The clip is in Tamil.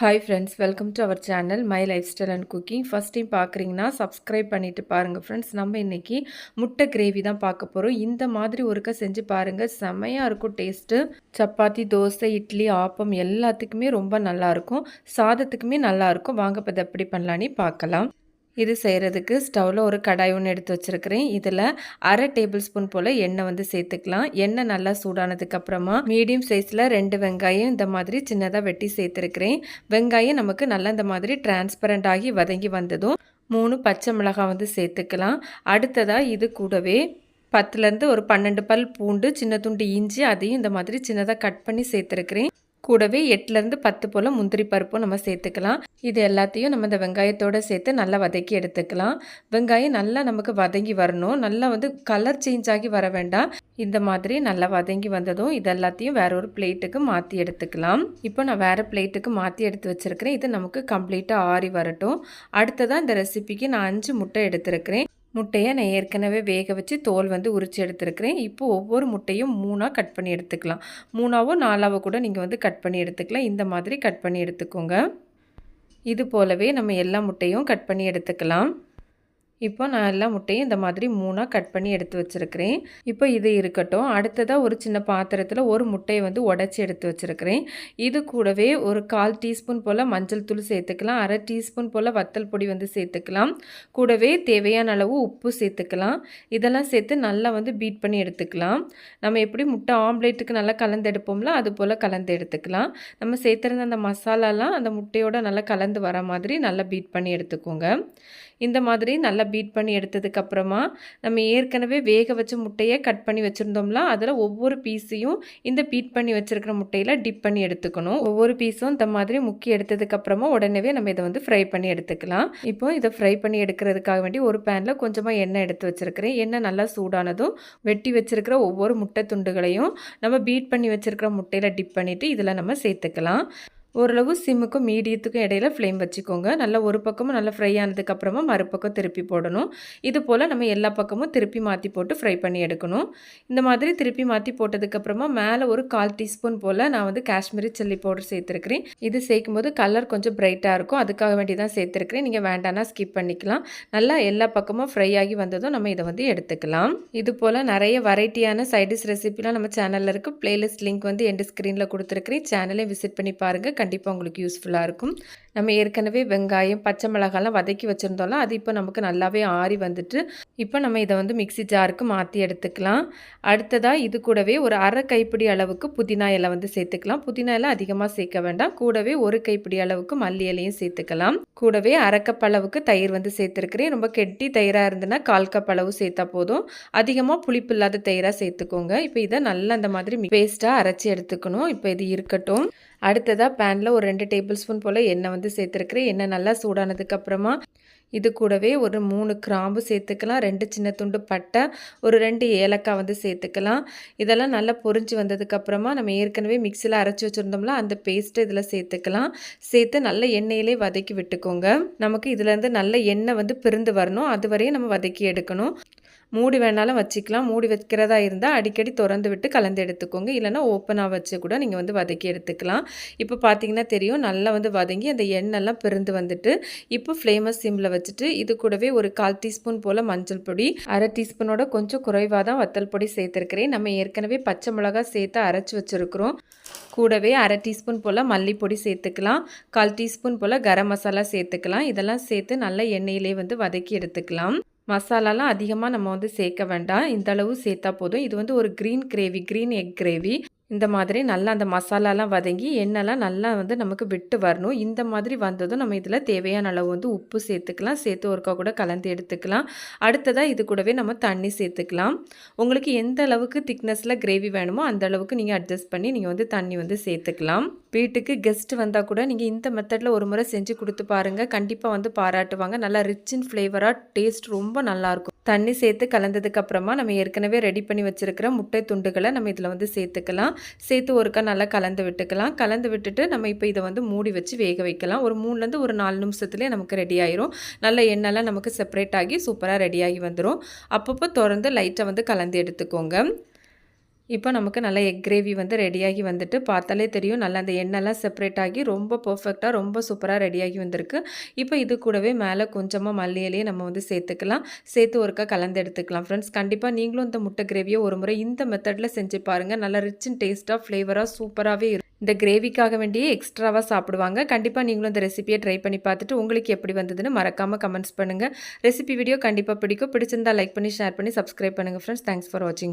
Hi friends welcome to our channel my lifestyle and cooking first time பார்க்குறீங்கன்னா சப்ஸ்கிரைப் பண்ணிவிட்டு பாருங்கள் ஃப்ரெண்ட்ஸ் நம்ம இன்றைக்கி முட்டை கிரேவி தான் பார்க்க போகிறோம் இந்த மாதிரி ஒருக்க செஞ்சு பாருங்கள் செம்மையாக இருக்கும் டேஸ்ட்டு சப்பாத்தி தோசை இட்லி ஆப்பம் எல்லாத்துக்குமே ரொம்ப நல்லாயிருக்கும் சாதத்துக்குமே நல்லாயிருக்கும் வாங்க இப்போ எப்படி பண்ணலான்னு பார்க்கலாம். இது செய்கிறதுக்கு ஸ்டவ்வில் ஒரு கடாய் ஒன்று எடுத்து வச்சுருக்கிறேன். இதில் அரை டேபிள் ஸ்பூன் போல் எண்ணெய் வந்து சேர்த்துக்கலாம். எண்ணெய் நல்லா சூடானதுக்கப்புறமா மீடியம் சைஸில் ரெண்டு வெங்காயம் இந்த மாதிரி சின்னதாக வெட்டி சேர்த்துருக்கிறேன். வெங்காயம் நமக்கு நல்லா இந்த மாதிரி டிரான்ஸ்பரண்ட் ஆகி வதங்கி வந்ததும் மூணு பச்சை மிளகாய் வந்து சேர்த்துக்கலாம். அடுத்ததாக இது கூடவே பத்துலேருந்து ஒரு பன்னெண்டு பல் பூண்டு சின்ன துண்டு இஞ்சி அதையும் இந்த மாதிரி சின்னதாக கட் பண்ணி சேர்த்துருக்கிறேன். கூடவே எட்டுலேருந்து பத்து போல் முந்திரி பருப்பும் நம்ம சேர்த்துக்கலாம். இது எல்லாத்தையும் நம்ம இந்த வெங்காயத்தோடு சேர்த்து நல்லா வதக்கி எடுத்துக்கலாம். வெங்காயம் நல்லா நமக்கு வதங்கி வரணும். நல்லா வந்து கலர் சேஞ்ச் ஆகி வர வேண்டாம். இந்த மாதிரி நல்லா வதங்கி வந்ததும் இது எல்லாத்தையும் வேற ஒரு பிளேட்டுக்கு மாற்றி எடுத்துக்கலாம். இப்போ நான் வேறு பிளேட்டுக்கு மாற்றி எடுத்து வச்சுருக்கிறேன். இது நமக்கு கம்ப்ளீட்டாக ஆறி வரட்டும். அடுத்ததாக இந்த ரெசிபிக்கு நான் அஞ்சு முட்டை எடுத்துருக்கிறேன். முட்டையை நான் ஏற்கனவே வேக வச்சு தோல் வந்து உரித்து எடுத்துருக்கிறேன். இப்போ ஒவ்வொரு முட்டையும் மூணாக கட் பண்ணி எடுத்துக்கலாம். மூணாவோ நாலாவோ கூட நீங்கள் வந்து கட் பண்ணி எடுத்துக்கலாம். இந்த மாதிரி கட் பண்ணி எடுத்துக்கோங்க. இது போலவே நம்ம எல்லா முட்டையும் கட் பண்ணி எடுத்துக்கலாம். இப்போ நான் எல்லா முட்டையும் இந்த மாதிரி மூணாக கட் பண்ணி எடுத்து வச்சுருக்கிறேன். இப்போ இது இருக்கட்டும். அடுத்ததாக ஒரு சின்ன பாத்திரத்தில் ஒரு முட்டையை வந்து உடச்சி எடுத்து வச்சுருக்கிறேன். இது கூடவே ஒரு கால் டீஸ்பூன் போல் மஞ்சள் தூள் சேர்த்துக்கலாம். அரை டீஸ்பூன் போல் வத்தல் பொடி வந்து சேர்த்துக்கலாம். கூடவே தேவையான அளவு உப்பு சேர்த்துக்கலாம். இதெல்லாம் சேர்த்து நல்லா வந்து பீட் பண்ணி எடுத்துக்கலாம். நம்ம எப்படி முட்டை ஆம்லேட்டுக்கு நல்லா கலந்து எடுப்போம்ல அது போல் கலந்து எடுத்துக்கலாம். நம்ம சேர்த்துருந்த அந்த மசாலாலாம் அந்த முட்டையோட நல்லா கலந்து வர மாதிரி நல்லா பீட் பண்ணி எடுத்துக்கோங்க. இந்த மாதிரி நல்லா பீட் பண்ணி எடுத்ததுக்கப்புறமா நம்ம ஏற்கனவே வேக வச்ச முட்டையை கட் பண்ணி வச்சுருந்தோம்ல அதில் ஒவ்வொரு பீஸையும் இந்த பீட் பண்ணி வச்சுருக்கிற முட்டையில் டிப் பண்ணி எடுத்துக்கணும். ஒவ்வொரு பீஸும் இந்த மாதிரி முக்கி எடுத்ததுக்கப்புறமா உடனே நம்ம இதை வந்து ஃப்ரை பண்ணி எடுத்துக்கலாம். இப்போ இதை ஃப்ரை பண்ணி எடுக்கிறதுக்காக வேண்டி ஒரு பேனில் கொஞ்சமாக எண்ணெய் எடுத்து வச்சுருக்கிறேன். எண்ணெய் நல்லா சூடானதும் வெட்டி வச்சுருக்கிற ஒவ்வொரு முட்டை துண்டுகளையும் நம்ம பீட் பண்ணி வச்சுருக்கிற முட்டையில் டிப் பண்ணிவிட்டு இதில் நம்ம சேர்த்துக்கலாம். ஓரளவு சிம்முக்கும் மீடியத்துக்கும் இடையில ஃப்ளேம் வச்சுக்கோங்க. நல்லா ஒரு பக்கமும் நல்லா ஃப்ரை ஆனதுக்கப்புறமா மறுபக்கம் திருப்பி போடணும். இது போல் நம்ம எல்லா பக்கமும் திருப்பி மாற்றி போட்டு ஃப்ரை பண்ணி எடுக்கணும். இந்த மாதிரி திருப்பி மாற்றி போட்டதுக்கப்புறமா மேலே ஒரு கால் டீஸ்பூன் போல் நான் வந்து காஷ்மீரி சில்லி பவுடர் சேர்த்துருக்கிறேன். இது சேர்க்கும் போது கலர் கொஞ்சம் பிரைட்டாக இருக்கும். அதுக்காக வேண்டி தான் சேர்த்துருக்கிறேன். நீங்கள் வேண்டானா ஸ்கிப் பண்ணிக்கலாம். நல்லா எல்லா பக்கமும் ஃப்ரை ஆகி வந்ததும் நம்ம இதை வந்து எடுத்துக்கலாம். இது போல் நிறைய வெரைட்டியான சைடிஷ் ரெசிபிலாம் நம்ம சேனலில் இருக்குது பிளேலிஸ்ட் லிங்க் வந்து எண்டு ஸ்க்ரீனில் கொடுத்துருக்கிறேன். சேனலே விசிட் பண்ணி பாருங்கள் கண்டிப்பாக உங்களுக்கு யூஸ்ஃபுல்லாக இருக்கும். நம்ம ஏற்கனவே வெங்காயம் பச்சை மிளகாலாம் வதக்கி வச்சுருந்தோம்ல அது இப்போ நமக்கு நல்லாவே ஆறி வந்துட்டு இப்போ நம்ம இதை வந்து மிக்சி ஜாருக்கு மாற்றி எடுத்துக்கலாம். அடுத்ததாக இது கூடவே ஒரு அரை கைப்பிடி அளவுக்கு புதினா இலை வந்து சேர்த்துக்கலாம். புதினா இலை அதிகமாக சேர்க்க வேண்டாம். கூடவே ஒரு கைப்பிடி அளவுக்கு மல்லி இலையும் சேர்த்துக்கலாம். கூடவே அரைக்கப் அளவுக்கு தயிர் வந்து சேர்த்துருக்கிறேன். ரொம்ப கெட்டி தயிராக இருந்ததுன்னா கால் கப் அளவு சேர்த்தா போதும். அதிகமாக புளிப்பு இல்லாத தயிராக சேர்த்துக்கோங்க. இப்போ இதை நல்லா அந்த மாதிரி பேஸ்ட்டாக அரைச்சி எடுத்துக்கணும். இப்போ இது இருக்கட்டும். அடுத்ததாக பேனில் ஒரு ரெண்டு டேபிள் ஸ்பூன் போல் எண்ணெய் வந்து சேர்த்துருக்குறேன். எண்ணெய் நல்லா சூடானதுக்கப்புறமா இது கூடவே ஒரு மூணு கிராம்பு சேர்த்துக்கலாம். ரெண்டு சின்ன துண்டு பட்டை ஒரு ரெண்டு ஏலக்காய் வந்து சேர்த்துக்கலாம். இதெல்லாம் நல்லா பொறிஞ்சு வந்ததுக்கப்புறமா நம்ம ஏற்கனவே மிக்சியில் அரைச்சி வச்சுருந்தோம்ல அந்த பேஸ்ட்டை இதில் சேர்த்துக்கலாம். சேர்த்து நல்ல எண்ணெயிலே வதக்கி விட்டுக்கோங்க. நமக்கு இதுலேருந்து நல்ல எண்ணெய் வந்து பிரிந்து வரணும். அது வரையும் நம்ம வதக்கி எடுக்கணும். மூடி வேணாலும் வச்சுக்கலாம். மூடி வைக்கிறதா இருந்தால் அடிக்கடி திறந்து விட்டு கலந்து எடுத்துக்கோங்க. இல்லைனா ஓப்பனாக வச்சு கூட நீங்கள் வந்து வதக்கி எடுத்துக்கலாம். இப்போ பார்த்தீங்கன்னா தெரியும் நல்லா வந்து வதங்கி அந்த எண்ணெய்லாம் பிரிந்து வந்துட்டு இப்போ ஃப்ளேமஸ் சிம்மில் வச்சுட்டு இது கூடவே ஒரு கால் டீஸ்பூன் போல் மஞ்சள் பொடி அரை டீஸ்பூனோட கொஞ்சம் குறைவாக தான் வத்தல் பொடி சேர்த்துருக்கிறேன். நம்ம ஏற்கனவே பச்சை மிளகா சேர்த்து அரைச்சி வச்சுருக்குறோம். கூடவே அரை டீஸ்பூன் போல் மல்லிப்பொடி சேர்த்துக்கலாம். கால் டீஸ்பூன் போல் கரம் மசாலா சேர்த்துக்கலாம். இதெல்லாம் சேர்த்து நல்லா எண்ணெயிலே வந்து வதக்கி எடுத்துக்கலாம். மசாலாலாம் அதிகமாக நம்ம வந்து சேர்க்க வேண்டாம். இந்த அளவு சேர்த்தா போதும். இது வந்து ஒரு green gravy green egg gravy இந்த மாதிரி நல்லா அந்த மசாலாலாம் வதங்கி எண்ணெய்லாம் நல்லா வந்து நமக்கு விட்டு வரணும். இந்த மாதிரி வந்ததும் நம்ம இதில் தேவையான அளவு வந்து உப்பு சேர்த்துக்கலாம். சேர்த்து ஒருக்கா கூட கலந்து எடுத்துக்கலாம். அடுத்ததாக இது கூடவே நம்ம தண்ணி சேர்த்துக்கலாம். உங்களுக்கு எந்த அளவுக்கு திக்னஸில் கிரேவி வேணுமோ அந்த அளவுக்கு நீங்கள் அட்ஜஸ்ட் பண்ணி நீங்கள் வந்து தண்ணி வந்து சேர்த்துக்கலாம். வீட்டுக்கு கெஸ்ட் வந்தால் கூட நீங்கள் இந்த மெத்தடில் ஒரு முறை செஞ்சு கொடுத்து பாருங்கள் கண்டிப்பாக வந்து பாராட்டுவாங்க. நல்லா ரிச் இன் ஃப்ளேவராக டேஸ்ட் ரொம்ப நல்லாயிருக்கும் தண்ணி சேர்த்து கலந்ததுக்கு அப்புறமா நம்ம ஏற்கனவே ரெடி பண்ணி வச்சுருக்கிற முட்டை துண்டுகளை நம்ம இதில் வந்து சேர்த்துக்கலாம். சேர்த்து ஒருக்கா நல்லா கலந்து விட்டுக்கலாம். கலந்து விட்டுட்டு நம்ம இப்போ இதை வந்து மூடி வச்சு வேக வைக்கலாம். ஒரு மூணுலேருந்து ஒரு நாலு நிமிஷத்துலேயே நமக்கு ரெடி ஆயிரும். நல்ல எண்ணெய்லாம் நமக்கு செப்பரேட் ஆகி சூப்பராக ரெடியாகி வந்துடும் அப்பப்போ திறந்து லைட்டாக வந்து கலந்து எடுத்துக்கோங்க. இப்போ நமக்கு நல்லா எக் கிரேவி வந்து ரெடியாகி வந்துட்டு பார்த்தாலே தெரியும். நல்லா அந்த எண்ணெய்லாம் செப்பரேட் ஆகி ரொம்ப பர்ஃபெக்டாக ரொம்ப சூப்பராக ரெடியாகி வந்திருக்கு. இப்போ இது கூடவே மேலே கொஞ்சமாக மல்லி இலையை நம்ம வந்து சேர்த்துக்கலாம். சேர்த்து ஒருக்கா கலந்து எடுத்துக்கலாம். ஃப்ரெண்ட்ஸ் கண்டிப்பாக நீங்களும் இந்த முட்டை கிரேவியை ஒரு முறை இந்த மெத்தடில் செஞ்சு பாருங்கள் நல்லா ரிச் அண்ட் டேஸ்ட்டாக ஃப்ளேவராக சூப்பராகவே இருக்கும் இந்த கிரேவிக்காக வேண்டியே எக்ஸ்ட்ராவாக சாப்பிடுவாங்க. கண்டிப்பாக நீங்களும் இந்த ரெசிபியை ட்ரை பண்ணி பார்த்துட்டு உங்களுக்கு எப்படி வந்ததுன்னு மறக்காமல் கமெண்ட்ஸ் பண்ணுங்கள் ரெசிபி வீடியோ கண்டிப்பாக பிடிக்கும். பிடிச்சிருந்தால் லைக் பண்ணி ஷேர் பண்ணி சப்ஸ்கிரைப் பண்ணுங்கள் ஃப்ரெண்ட்ஸ் தேங்க்ஸ் ஃபார் வாட்சிங்